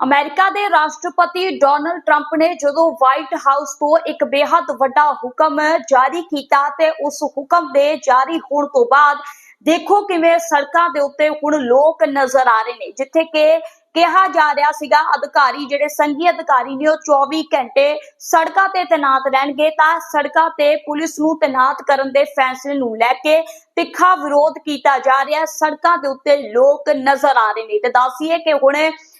America ਦੇ ਰਾਸ਼ਟਰਪਤੀ Donald Trump ਨੇ ਜਦੋਂ ਵਾਈਟ ਹਾਊਸ ਤੋਂ ਇੱਕ ਬੇहद ਵੱਡਾ ਹੁਕਮ ਜਾਰੀ ਕੀਤਾ ਤੇ ਉਸ ਹੁਕਮ ਦੇ ਜਾਰੀ ਹੋਣ ਤੋਂ ਬਾਅਦ ਦੇਖੋ ਕਿਵੇਂ ਸੜਕਾਂ ਦੇ ਉੱਤੇ ਹੁਣ ਲੋਕ ਨਜ਼ਰ ਆ ਰਹੇ ਨੇ, ਜਿੱਥੇ ਕਿ ਕਿਹਾ ਜਾ ਰਿਹਾ ਸੀਗਾ ਅਧਿਕਾਰੀ ਜਿਹੜੇ ਸੰਘੀ ਅਧਿਕਾਰੀ ਨੇ ਉਹ 24 ਘੰਟੇ ਸੜਕਾਂ ਤੇ ਤੈਨਾਤ ਰਹਿਣਗੇ ਤਾਂ ਸੜਕਾਂ ਤੇ ਪੁਲਿਸ ਨੂੰ ਤੈਨਾਤ ਕਰਨ ਦੇ ਫੈਸਲੇ ਨੂੰ ਲੈ ਕੇ ਤਿੱਖਾ ਵਿਰੋਧ ਕੀਤਾ ਜਾ ਰਿਹਾ, ਸੜਕਾਂ ਦੇ ਉੱਤੇ ਲੋਕ ਨਜ਼ਰ ਆ ਰਹੇ ਨੇ। ਤੇ ਦੱਸੀਏ ਕਿ ਹੁਣ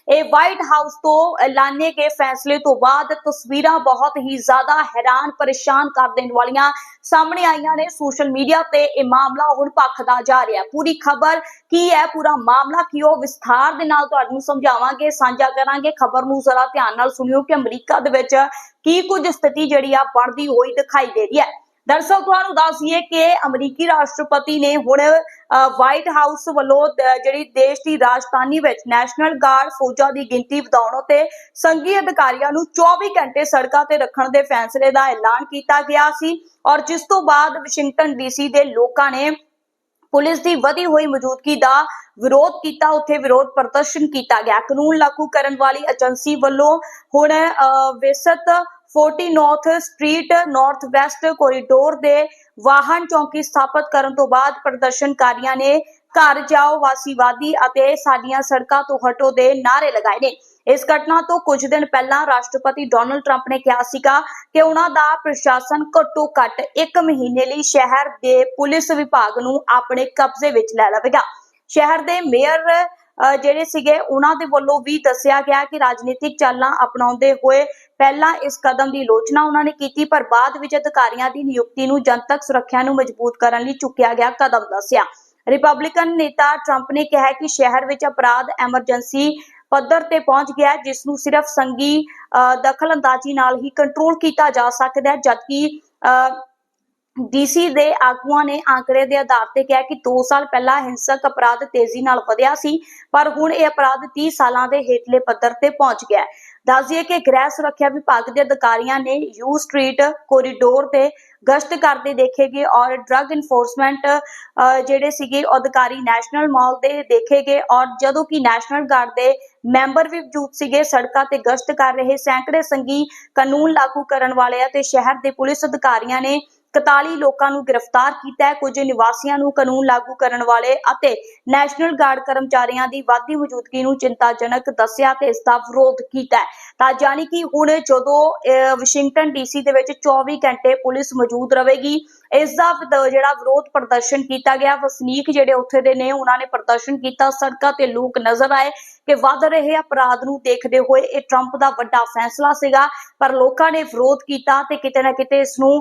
ਇਹ ਵਾਈਟ ਹਾਊਸ ਤੋਂ ਐਲਾਨੇ ਗਏ ਫੈਸਲੇ ਤੋਂ ਬਾਅਦ ਤਸਵੀਰਾਂ ਬਹੁਤ ਹੀ ਜ਼ਿਆਦਾ ਹੈਰਾਨ, ਪਰੇਸ਼ਾਨ ਕਰ ਦੇਣ ਵਾਲੀਆਂ ਸਾਹਮਣੇ ਆਈਆਂ ਨੇ ਸੋਸ਼ਲ ਮੀਡੀਆ ਤੇ ਇਹ ਮਾਮਲਾ ਹੁਣ ਭਖਦਾ ਜਾ ਰਿਹਾ ਪੂਰੀ ਖਬਰ ਕੀ ਹੈ? ਪੂਰਾ ਮਾਮਲਾ ਕੀ ਉਹ ਵਿਸਥਾਰ ਦੇ ਨਾਲ ਤੁਹਾਨੂੰ ਸਮਝਾਵਾਂਗੇ, ਸਾਂਝਾ ਕਰਾਂਗੇ। ਖਬਰ ਨੂੰ ਜ਼ਰਾ ਧਿਆਨ ਨਾਲ ਸੁਣਿਓ ਕਿ ਅਮਰੀਕਾ ਦੇ ਵਿੱਚ ਕੀ ਕੁਝ ਸਥਿਤੀ ਜਿਹੜੀ ਆ, ਬਣਦੀ ਹੋਈ ਦਿਖਾਈ ਦੇ ਰਹੀ ਹੈ। ਦਰਸਲ ਤੁਹਾਨੂੰ ਦੱਸ ਕਿ ਅਮਰੀਕੀ ਰਾਸ਼ਟਰਪਤੀ ਨੇ ਹੁਣ ਵਾਈਟ ਹਾਊਸ ਵੱਲੋਂ ਜਿਹੜੀ ਦੇਸ਼ ਦੀ ਰਾਜਧਾਨੀ ਵਿੱਚ ਨੈਸ਼ਨਲ ਗਾਰਡ ਫੌਜਾਂ ਦੀ ਗਿਣਤੀ ਵਧਾਉਣ ਤੇ ਸੰਘੀ ਅਧਿਕਾਰੀਆਂ ਨੂੰ 24 ਘੰਟੇ ਸੜਕਾਂ ਤੇ ਰੱਖਣ ਦੇ ਫੈਸਲੇ ਦਾ ਐਲਾਨ ਕੀਤਾ ਗਿਆ ਸੀ ਔਰ ਜਿਸ ਤੋਂ ਬਾਅਦ ਵਾਸ਼ਿੰਗਟਨ ਡੀਸੀ ਦੇ ਲੋਕਾਂ ਨੇ ਪੁਲਿਸ ਦੀ ਵਧੀ ਹੋਈ ਮੌਜੂਦਗੀ ਦਾ ਵਿਰੋਧ ਕੀਤਾ ਉੱਥੇ ਵਿਰੋਧ ਪ੍ਰਦਰਸ਼ਨ ਕੀਤਾ ਗਿਆ। ਕਾਨੂੰਨ ਲਾਗੂ ਕਰਨ ਵਾਲੀ ਏਜੰਸੀ ਵੱਲੋਂ ਹੁਣ ਅ, ਵਿਸਤ 40 north street, north west corridor ਦੇ ਵਾਹਨ ਚੌਂਕੀ ਸਥਾਪਿਤ ਕਰਨ ਤੋਂ ਬਾਅਦ ਪ੍ਰਦਰਸ਼ਨਕਾਰੀਆਂ ਨੇ ਘਰ ਜਾਓ ਵਾਸੀਵਾਦੀ ਅਤੇ ਸਾਡੀਆਂ ਸੜਕਾਂ ਤੋਂ ਹਟੋ ਦੇ ਨਾਅਰੇ ਲਗਾਏ ਨੇ। ਇਸ ਘਟਨਾ ਤੋਂ ਕੁਝ ਦਿਨ ਪਹਿਲਾਂ ਰਾਸ਼ਟਰਪਤੀ ਡੋਨਲਡ ਟਰੰਪ ਨੇ ਕਿਹਾ ਸੀਗਾ ਕਿ ਉਹਨਾਂ ਦਾ ਪ੍ਰਸ਼ਾਸਨ ਘੱਟੋ ਘੱਟ 1 ਮਹੀਨੇ ਲਈ ਸ਼ਹਿਰ ਦੇ ਪੁਲਿਸ ਵਿਭਾਗ ਨੂੰ ਆਪਣੇ ਕਬਜ਼ੇ ਵਿੱਚ ਲੈ ਲਵੇਗਾ। ਸ਼ਹਿਰ ਦੇ ਮੇਅਰ ਜਿਹੜੇ ਸੀਗੇ ਉਹਨਾਂ ਦੇ ਵੱਲੋਂ ਵੀ ਦੱਸਿਆ ਗਿਆ ਕਿ ਰਾਜਨੀਤਿਕ ਚਾਲਾਂ ਅਪਣਾਉਂਦੇ ਹੋਏ ਪਹਿਲਾਂ ਇਸ ਕਦਮ ਦੀ ਲੋਚਨਾ ਉਹਨਾਂ ਨੇ ਕੀਤੀ ਪਰ ਬਾਅਦ ਵਿੱਚ ਅਧਿਕਾਰੀਆਂ ਦੀ ਨਿਯੁਕਤੀ ਨੂੰ ਜਨਤਕ ਸੁਰੱਖਿਆ ਨੂੰ ਮਜ਼ਬੂਤ ਕਰਨ ਲਈ ਚੁੱਕਿਆ ਗਿਆ ਕਦਮ ਦੱਸਿਆ। ਰਿਪਬਲਿਕਨ ਨੇਤਾ ਟਰੰਪ ਨੇ ਕਿਹਾ ਕਿ ਸ਼ਹਿਰ ਵਿੱਚ ਅਪਰਾਧ ਐਮਰਜੈਂਸੀ ਪੱਧਰ ਤੇ ਪਹੁੰਚ ਗਿਆ ਹੈ, ਜਿਸ ਨੂੰ ਸਿਰਫ ਸੰਗੀ ਦਖਲਅੰਦਾਜ਼ੀ ਨਾਲ ਹੀ ਕੰਟਰੋਲ ਕੀਤਾ ਜਾ ਸਕਦਾ ਹੈ ਜਦਕਿ ਅ, ਡੀਸੀ ਦੇ ਆਗੂਆਂ ਨੇ ਆંકੜੇ ਦੇ ਆਧਾਰ ਤੇ ਕਿਹਾ ਕਿ 2 ਸਾਲ ਪਹਿਲਾਂ ਹਿੰਸਕ ਅਪਰਾਧ ਤੇਜ਼ੀ ਨਾਲ ਵਧਿਆ ਸੀ, ਪਰ ਹੁਣ ਇਹ ਅਪਰਾਧ 30 ਸਾਲਾਂ ਦੇ ਹੇਠਲੇ ਪੱਧਰ ਤੇ ਪਹੁੰਚ ਗਿਆ ਹੈ। ਦੱਸਦੀਏ ਕਿ ਗ੍ਰਹਿ ਸੁਰੱਖਿਆ ਵਿਭਾਗ ਦੇ ਅਧਿਕਾਰੀਆਂ ਨੇ ਯੂ ਸਟਰੀਟ ਕੋਰੀਡੋਰ ਤੇ ਗਸ਼ਤ ਕਰਦੇ ਦੇਖੇ ਔਰ ਡਰੱਗ ਇਨਫੋਰਸਮੈਂਟ ਜਿਹੜੇ ਸੀਗੇ ਅਧਿਕਾਰੀ ਨੈਸ਼ਨਲ ਮਾਲ ਦੇ ਦੇਖੇ ਗਏ ਔਰ ਜਦੋਂ ਕਿ ਨੈਸ਼ਨਲ ਗਾਰਡ ਦੇ ਮੈਂਬਰ ਵੀ ਮੌਜੂਦ ਸੀਗੇ, ਸੜਕਾਂ ਤੇ ਗਸ਼ਤ ਕਰ ਰਹੇ ਸੈਂਕੜੇ ਸੰਗੀ ਕਾਨੂੰਨ ਲਾਗੂ ਕਰਨ ਵਾਲੇ ਤੇ ਸ਼ਹਿਰ ਦੇ ਪੁਲਿਸ ਅਧਿਕਾਰੀਆਂ ਨੇ 41 ਲੋਕਾਂ ਨੂੰ ਗ੍ਰਿਫਤਾਰ ਕੀਤਾ ਹੈ। ਕੁਝ ਨਿਵਾਸੀਆਂ ਨੂੰ ਕਾਨੂੰਨ ਲਾਗੂ ਕਰਨ ਵਾਲੇ ਅਤੇ ਨੈਸ਼ਨਲ ਗਾਰਡ ਕਰਮਚਾਰੀਆਂ ਦੀ ਵਾਧੀ ਮੌਜੂਦਗੀ ਨੂੰ ਚਿੰਤਾਜਨਕ ਦੱਸਿਆ ਤੇ ਇਸ ਦਾ ਵਿਰੋਧ ਕੀਤਾ ਤਾਂ ਜਾਣੀ ਕਿ ਹੁਣ ਜਦੋਂ ਵਾਸ਼ਿੰਗਟਨ ਡੀਸੀ ਦੇ ਵਿੱਚ 24 ਘੰਟੇ ਪੁਲਿਸ ਮੌਜੂਦ ਰਹੇਗੀ, ਇਸ ਦਾ ਜਿਹੜਾ ਵਿਰੋਧ ਪ੍ਰਦਰਸ਼ਨ ਕੀਤਾ ਗਿਆ, ਵਸਨੀਕ ਜਿਹੜੇ ਉੱਥੇ ਦੇ ਨੇ, ਉਹਨਾਂ ਨੇ ਪ੍ਰਦਰਸ਼ਨ ਕੀਤਾ, ਸੜਕਾਂ ਤੇ ਲੋਕ ਨਜ਼ਰ ਆਏ ਕਿ ਵੱਧ ਰਹੇ ਅਪਰਾਧ ਨੂੰ ਦੇਖਦੇ ਹੋਏ ਇਹ ਟਰੰਪ ਦਾ ਵੱਡਾ ਫੈਸਲਾ ਸੀਗਾ, ਪਰ ਲੋਕਾਂ ਨੇ ਵਿਰੋਧ ਕੀਤਾ ਤੇ ਕਿਤੇ ਨਾ ਕਿਤੇ ਇਸ ਨੂੰ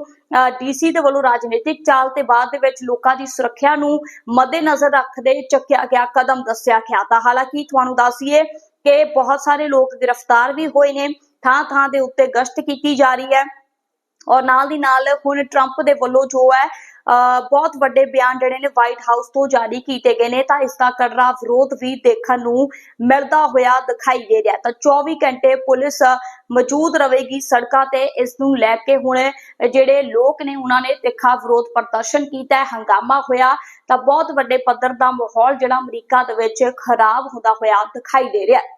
ਡੀਸੀ ਦੇ ਵੱਲੋਂ ਰਾਜਨੀਤਿਕ ਚਾਲ ਤੇ ਬਾਅਦ ਦੇ ਵਿੱਚ ਲੋਕਾਂ ਦੀ ਸੁਰੱਖਿਆ ਨੂੰ ਮੱਦੇਨਜ਼ਰ ਰੱਖਦੇ ਚੱਕਿਆ ਗਿਆ ਕਦਮ ਦੱਸਿਆ ਗਿਆ ਤਾਂ ਹਾਲਾਂਕਿ ਤੁਹਾਨੂੰ ਦੱਸੀਏ ਕਿ ਬਹੁਤ ਸਾਰੇ ਲੋਕ ਗ੍ਰਿਫਤਾਰ ਵੀ ਹੋਏ ਨੇ, ਥਾਂ ਥਾਂ ਦੇ ਉੱਤੇ ਗਸ਼ਤ ਕੀਤੀ ਜਾ ਰਹੀ ਹੈ ਔਰ ਨਾਲ ਦੀ ਨਾਲ ਹੁਣ ਟਰੰਪ ਦੇ ਵੱਲੋਂ ਜੋ ਹੈ, ਅਹ ਬਹੁਤ ਵੱਡੇ ਬਿਆਨ ਜਿਹੜੇ ਨੇ ਵਾਈਟ ਹਾਊਸ ਤੋਂ ਜਾਰੀ ਕੀਤੇ ਗਏ ਨੇ ਤਾਂ ਇਸ ਦਾ ਕਰੜਾ ਵਿਰੋਧ ਵੀ ਦੇਖਣ ਨੂੰ ਮਿਲਦਾ ਹੋਇਆ ਦਿਖਾਈ ਦੇ ਰਿਹਾ ਤਾਂ 24 ਘੰਟੇ ਪੁਲਿਸ ਮੌਜੂਦ ਰਹੇਗੀ ਸੜਕਾਂ ਤੇ, ਇਸ ਨੂੰ ਲੈ ਕੇ ਹੁਣ ਜਿਹੜੇ ਲੋਕ ਨੇ, ਉਹਨਾਂ ਨੇ ਤਿੱਖਾ ਵਿਰੋਧ ਪ੍ਰਦਰਸ਼ਨ ਕੀਤਾ, ਹੰਗਾਮਾ ਹੋਇਆ। ਤਾਂ ਬਹੁਤ ਵੱਡੇ ਪੱਧਰ ਦਾ ਮਾਹੌਲ ਜਿਹੜਾ ਅਮਰੀਕਾ ਦੇ ਵਿੱਚ ਖਰਾਬ ਹੁੰਦਾ ਹੋਇਆ ਦਿਖਾਈ ਦੇ ਰਿਹਾ। ਹੈ